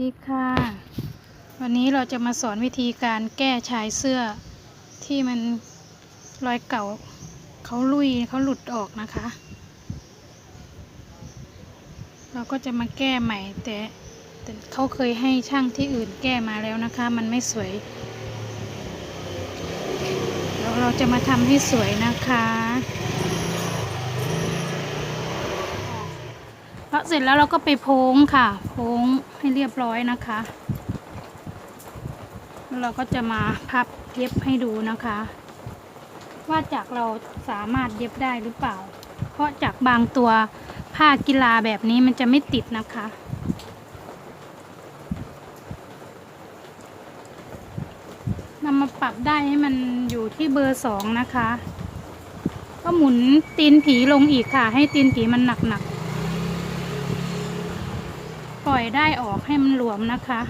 ดีค่ะ วันนี้เราจะมาสอนวิธีการแก้ชายเสื้อที่มันรอยเก่าเขาลุยเขาหลุดออกนะคะ เราก็จะมาแก้ใหม่แต่แต่เขาเคยให้ช่างที่อื่นแก้มาแล้วนะคะ มันไม่สวยแล้วเราจะมาทำให้สวยนะคะ พอเสร็จแล้วเราก็ไปโพ้งค่ะ โพ้งให้เรียบร้อยนะคะแล้วเราก็จะมาพับเย็บให้ดูนะคะ ว่าจากเราสามารถเย็บได้หรือเปล่า เพราะจากบางตัวผ้ากีฬาแบบนี้มันจะไม่ติดนะคะนำมาปรับได้ให้มันอยู่ที่เบอร์สองนะคะ ก็หมุนตีนผีลงอีกค่ะ ให้ตีนผีมันหนักๆ ปล่อยได้ออกให้มันหลวมนะคะ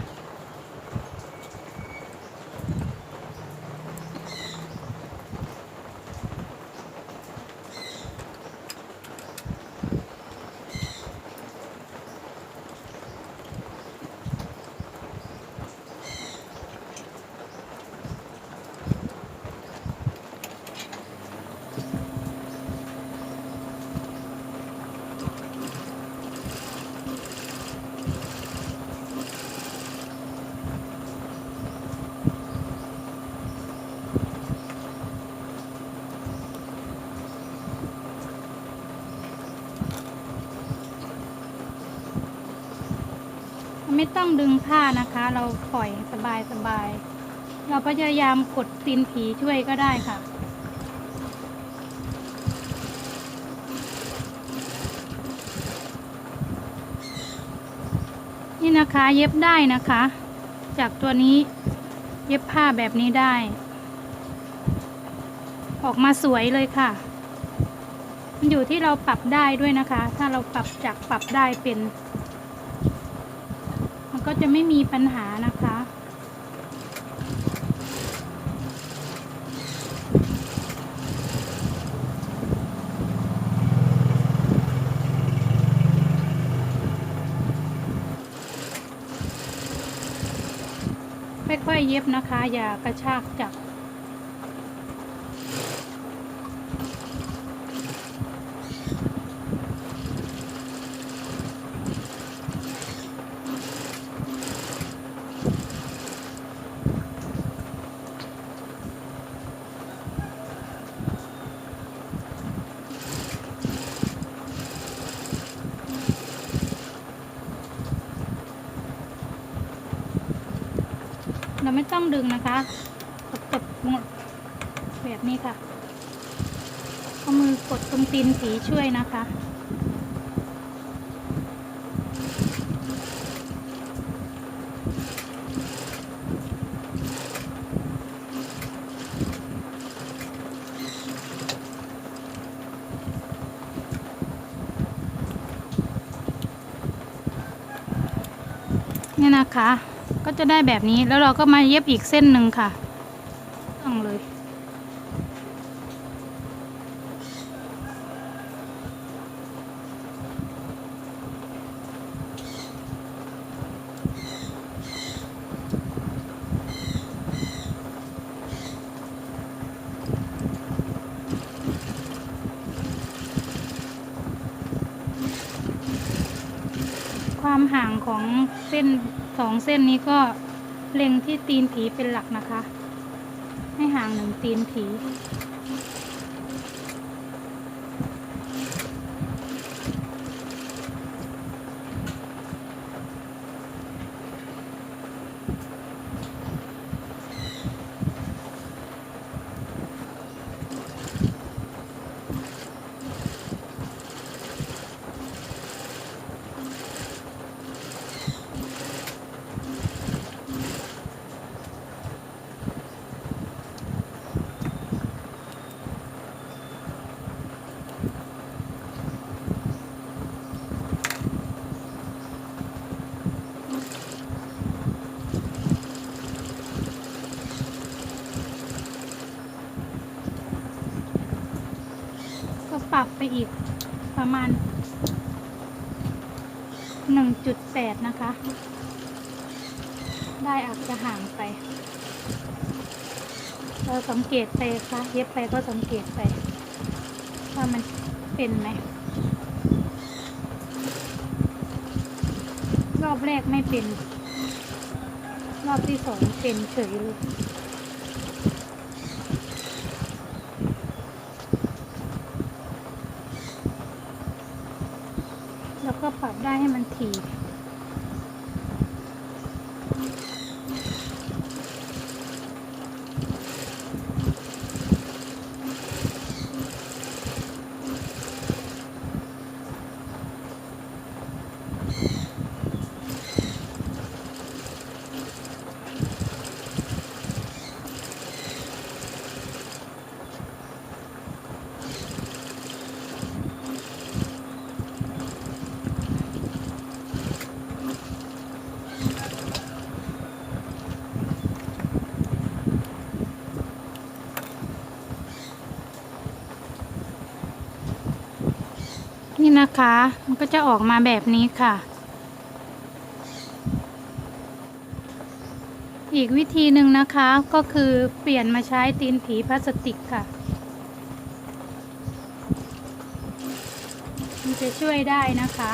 ไม่ต้องดึงผ้านะคะ เราปล่อยสบายสบายๆเราพยายามกดตีนผีช่วยก็ได้ค่ะ นี่นะคะเย็บได้นะคะ จากตัวนี้เย็บผ้าแบบนี้ได้ ออกมาสวยเลยค่ะ มันอยู่ที่เราปรับได้ด้วยนะคะ ถ้าเราปรับจากปรับได้เป็น จะไม่มีปัญหานะคะ ค่อยๆเย็บนะคะ อย่ากระชากจับ เราไม่ต้องดึงนะคะกดหมดแบบนี้ค่ะเอามือกดตรงตีนผีช่วยนะคะเนี่ยนะคะ ก็จะได้แบบนี้แล้วเราก็มาเย็บอีกเส้นหนึ่งค่ะต้องเลย ความห่างของเส้น สองเส้นนี้ก็เล็งที่ตีนผีเป็นหลักนะคะ ให้ห่างหนึ่งตีนผี ปรับไปอีกประมาณ 1.8 นะคะ ได้อาจจะห่างไป เราสังเกตไปค่ะเย็บไปก็สังเกตไป ว่ามันเป็นไหม รอบแรกไม่เป็น รอบที่สองเป็นเฉยเลย แล้วก็ปรับได้ ให้มันถี่ นี่นะคะ มันก็จะออกมาแบบนี้ค่ะ อีกวิธีหนึ่งนะคะก็คือเปลี่ยนมาใช้ตีนผีพลาสติกค่ะมันจะช่วยได้นะคะ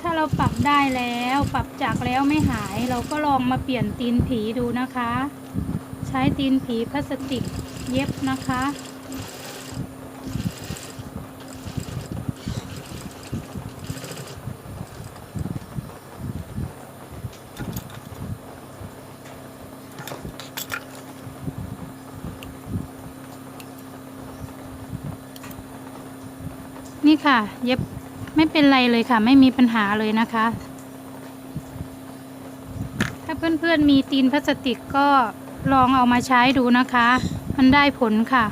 ถ้าเรา ปรับได้แล้ว ปรับจากแล้วไม่หาย เราก็ลองมาเปลี่ยนตีนผีดูนะคะ ใช้ตีนผีพลาสติกเย็บนะคะนี่ค่ะ เย็บ ไม่เป็นไรเลยค่ะ ไม่มีปัญหาเลยนะคะ ถ้าเพื่อนๆมีตีนพลาสติกก็ลองเอามาใช้ดูนะคะ มันได้ผลค่ะ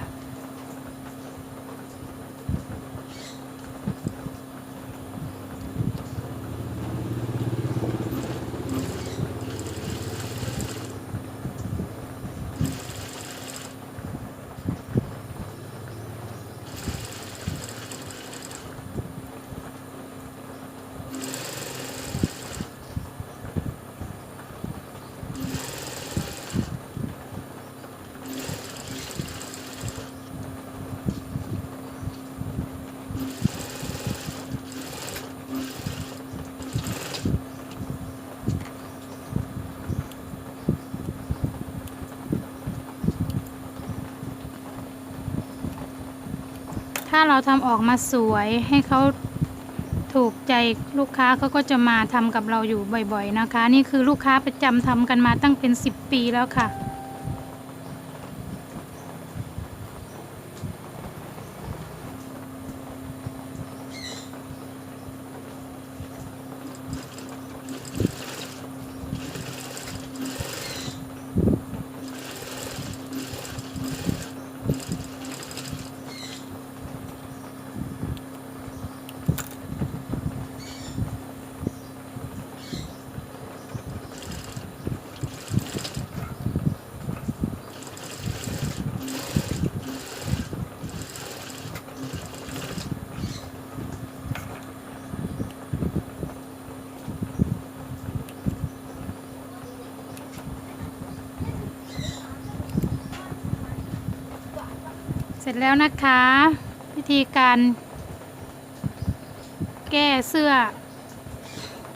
ถ้าเราทำออกมาสวยให้เขาถูกใจลูกค้าเขาก็จะมาทำกับเราอยู่บ่อยๆนะคะ นี่คือลูกค้าประจำทำกันมาตั้งเป็น 10 ปีแล้วค่ะ เสร็จแล้วนะคะ วิธีการ แก้เสื้อ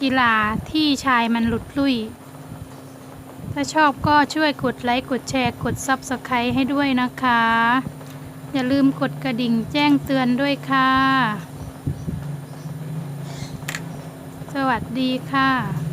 กีฬาที่ชายมันหลุดลุ่ย ถ้าชอบก็ช่วยกดไลค์กดแชร์กด Subscribe ให้ด้วยนะคะ อย่าลืมกดกระดิ่งแจ้งเตือนด้วยค่ะ สวัสดีค่ะ